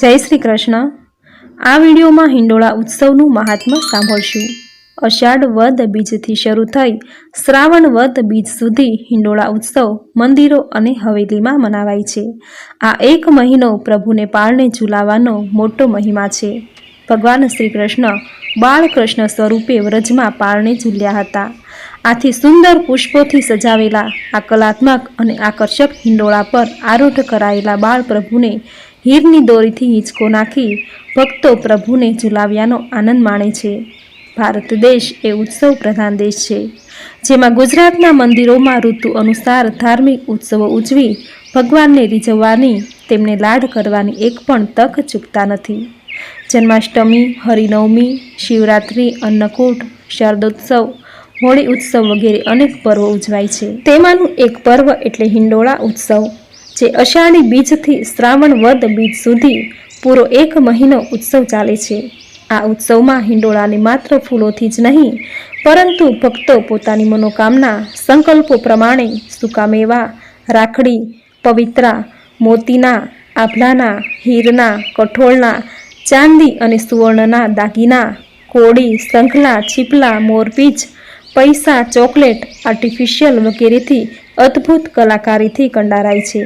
જય શ્રી કૃષ્ણ. આ વિડીયોમાં હિંડોળા ઉત્સવનું મહાત્મ્ય સાંભળશું. અષાઢ વદ બીજથી શરૂ થઈ શ્રાવણ વદ બીજ સુધી હિંડોળા ઉત્સવ મંદિરો અને હવેલીમાં મનાવાય છે. આ એક મહિનો પ્રભુને પાળને ઝૂલાવાનો મોટો મહિમા છે. ભગવાન શ્રી કૃષ્ણ બાળકૃષ્ણ સ્વરૂપે વ્રજમાં પાળને ઝૂલ્યા હતા. આથી સુંદર પુષ્પોથી સજાવેલા આ કલાત્મક અને આકર્ષક હિંડોળા પર આરૂઢ કરાયેલા બાળ પ્રભુને હીરની દોરીથી હિંચકો નાખી ભક્તો પ્રભુને ઝુલાવ્યાનો આનંદ માણે છે. ભારત દેશ એ ઉત્સવ પ્રધાન દેશ છે. જેમાં ગુજરાતના મંદિરોમાં ઋતુ અનુસાર ધાર્મિક ઉત્સવો ઉજવી ભગવાનને રીઝવવાની, તેમને લાડ કરવાની એક પણ તક ચૂકતા નથી. જન્માષ્ટમી, હરિનવમી, શિવરાત્રિ, અન્નકૂટ, શારદોત્સવ, હોળી ઉત્સવ વગેરે અનેક પર્વો ઉજવાય છે. તેમાંનું એક પર્વ એટલે હિંડોળા ઉત્સવ. જે અષાઢી બીજથી શ્રાવણ વદ બીજ સુધી પૂરો એક મહિનો ઉત્સવ ચાલે છે. આ ઉત્સવમાં હિંડોળાને માત્ર ફૂલોથી જ નહીં, પરંતુ ભક્તો પોતાની મનોકામના, સંકલ્પો પ્રમાણે સુકામેવા, રાખડી, પવિત્રા, મોતીના, આભલાના, હીરના, કઠોળના, ચાંદી અને સુવર્ણના દાગીના કોડી શંખલા છીપલા, મોરપીચ, પૈસા, ચોકલેટ, આર્ટિફિશિયલ વગેરેથી અદ્ભુત કલાકારીથી કંડારાય છે.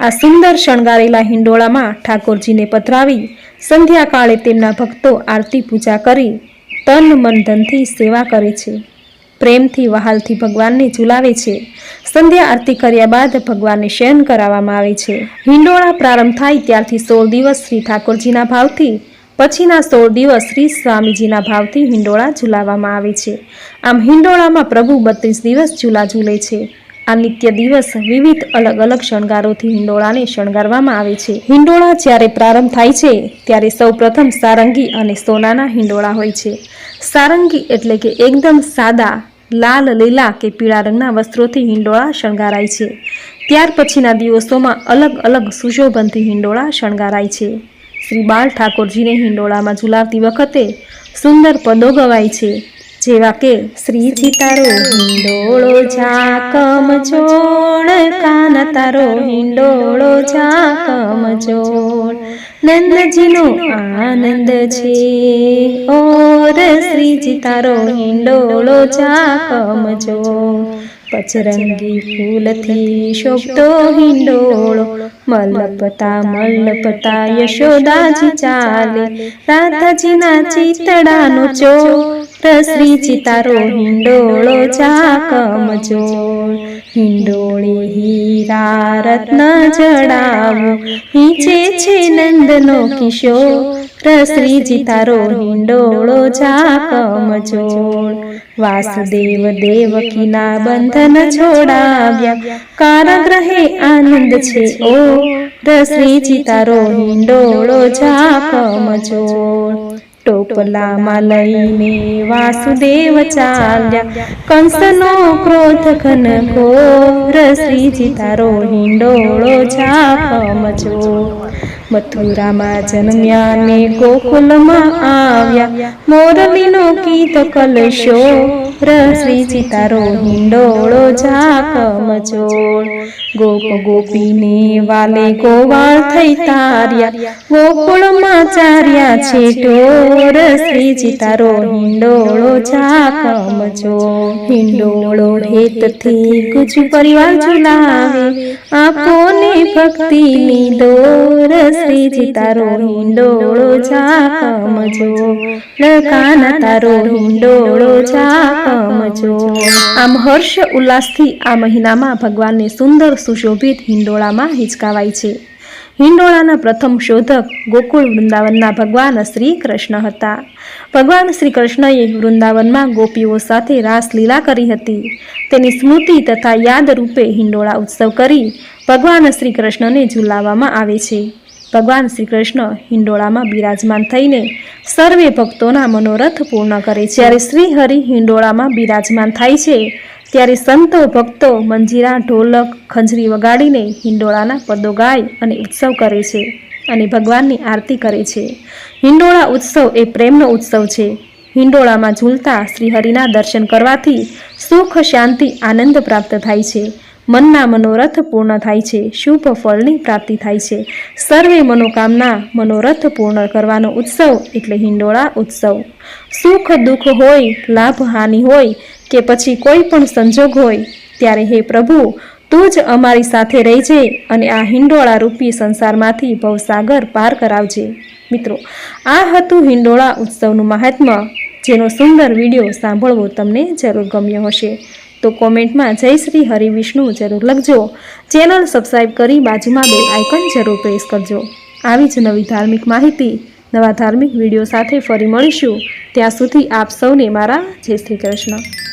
આ સુંદર શણગારેલા હિંડોળામાં ઠાકોરજીને પધરાવી સંધ્યાકાળે તેમના ભક્તો આરતી પૂજા કરી તન મન ધનથી સેવા કરે છે. પ્રેમથી વહાલથી ભગવાનને ઝુલાવે છે. સંધ્યા આરતી કર્યા બાદ ભગવાનને શયન કરાવવામાં આવે છે. હિંડોળા પ્રારંભ થાય ત્યારથી સોળ દિવસ શ્રી ઠાકોરજીના ભાવથી, પછીના સોળ દિવસ શ્રી સ્વામીજીના ભાવથી હિંડોળા ઝુલાવવામાં આવે છે. આમ હિંડોળામાં પ્રભુ બત્રીસ દિવસ ઝૂલા ઝૂલે છે. આ નિત્ય દિવસ વિવિધ અલગ અલગ શણગારોથી હિંડોળાને શણગારવામાં આવે છે. હિંડોળા જ્યારે પ્રારંભ થાય છે, ત્યારે સૌપ્રથમ સારંગી અને સોનાના હિંડોળા હોય છે. સારંગી એટલે કે એકદમ સાદા, લાલ લીલા કે પીળા રંગના વસ્ત્રોથી હિંડોળા શણગારાય છે. ત્યાર પછીના દિવસોમાં અલગ અલગ સુશોભનથી હિંડોળા શણગારાય છે. શ્રી બાળ ઠાકોરજીને હિંડોળામાં ઝુલાવતી વખતે સુંદર પદો ગવાય છે. જેવા કે શ્રીજી તારો હિંડોળો ઝાકમ જોડ કાન તારો હિંડોળો ઝાકમ જોડ નંદજીનો આનંદ છે. ઓર શ્રીજી તારો હિંડોળો ઝાકમ જોડ પચરંગી ફૂલથી શોભતો હિંડોળો મલ્લપતા મલપતા યશોદાજી ચાલે રાધાજીના ચિતડાનો ચો શ્રીજી તારો હિંડોળો ઝાકમ જોડ હિંડોળી હીરા રત્ન જડાવો હિંચે છે નંદનો કિશોર શ્રીજી તારો હિંડોળો ઝાકમ જોડ વાસુદેવ દેવકીના બંધન છોડાવ્યા કારાગ્રહે આનંદ છે ઓ શ્રી તારો હિંડોળો ઝાકમ જોડ ટોપલામાં લઈને વાસુદેવ ચાલ્યા કંસનો ક્રોધ ઘન ઘોર શ્રીજી તારો હિંડોળો ઝાકમ જોડ મથુરામાં જન્મ્યા ને ગોકુલમાં આવ્યા મોરલીનો ગીત કલશો શ્રીજી તારો હિંડોળો ઝાકમ જોડ ગોપ ગોપીને વાલે ગોવાળ થઈ તાર્યા ગોકુળમાં ચાર્યા છે ઢોર શ્રીજી તારો હિંડોળો ઝાકમ જોડ હિંડોળો હેતથી ગુજ પરિવાર ઝુલાવે આપોને ભક્તિની દોર શ્રીજી તારો હિંડોળો ઝાકમ જોડ લકાના તારો હિંડોળો ઝાકમ જોડ આમ હર્ષ ઉલ્લાસથી આ મહિનામાં ભગવાનને સુંદર સુશોભિત હિંડોળામાં હિંચકાવાય છે. હિંડોળાના પ્રથમ શોધક ગોકુળ વૃંદાવનના ભગવાન શ્રી કૃષ્ણ હતા. ભગવાન શ્રી કૃષ્ણએ વૃંદાવનમાં ગોપીઓ સાથે રાસલીલા કરી હતી. તેની સ્મૃતિ તથા યાદ રૂપે હિંડોળા ઉત્સવ કરી ભગવાન શ્રી કૃષ્ણને ઝુલાવવામાં આવે છે. ભગવાન શ્રી કૃષ્ણ હિંડોળામાં બિરાજમાન થઈને સર્વે ભક્તોના મનોરથ પૂર્ણ કરે છે. જ્યારે શ્રી હરિ હિંડોળામાં બિરાજમાન થાય છે ત્યારે સંતો ભક્તો મંજીરા, ઢોલક, ખંજરી વગાડીને હિંડોળાના પદો ગાય અને ઉત્સવ કરે છે અને ભગવાનની આરતી કરે છે. હિંડોળા ઉત્સવ એ પ્રેમનો ઉત્સવ છે. હિંડોળામાં ઝૂલતા શ્રીહરિના દર્શન કરવાથી સુખ, શાંતિ, આનંદ પ્રાપ્ત થાય છે. મનના મનોરથ પૂર્ણ થાય છે. શુભ ફળની પ્રાપ્તિ થાય છે. સર્વે મનોકામના મનોરથ પૂર્ણ કરવાનો ઉત્સવ એટલે હિંડોળા ઉત્સવ. સુખ દુઃખ હોય, લાભ હાનિ હોય કે પછી કોઈ પણ સંજોગ હોય, ત્યારે હે પ્રભુ, તું જ અમારી સાથે રહેજે અને આ હિંડોળા રૂપી સંસારમાંથી ભવસાગર પાર કરાવજે. મિત્રો, આ હતું હિંડોળા ઉત્સવનું મહાત્મ્ય. જેનો સુંદર વીડિયો સાંભળવો તમને જરૂર ગમ્યો હશે. તો કોમેન્ટમાં જય શ્રી હરિવિષ્ણુ જરૂર લખજો. ચેનલ સબસ્ક્રાઈબ કરી બાજુમાં બે આઇકન જરૂર પ્રેસ કરજો. આવી જ નવી ધાર્મિક માહિતી, નવા ધાર્મિક વીડિયો સાથે ફરી મળીશું. ત્યાં સુધી આપ સૌને મારા જય શ્રી કૃષ્ણ.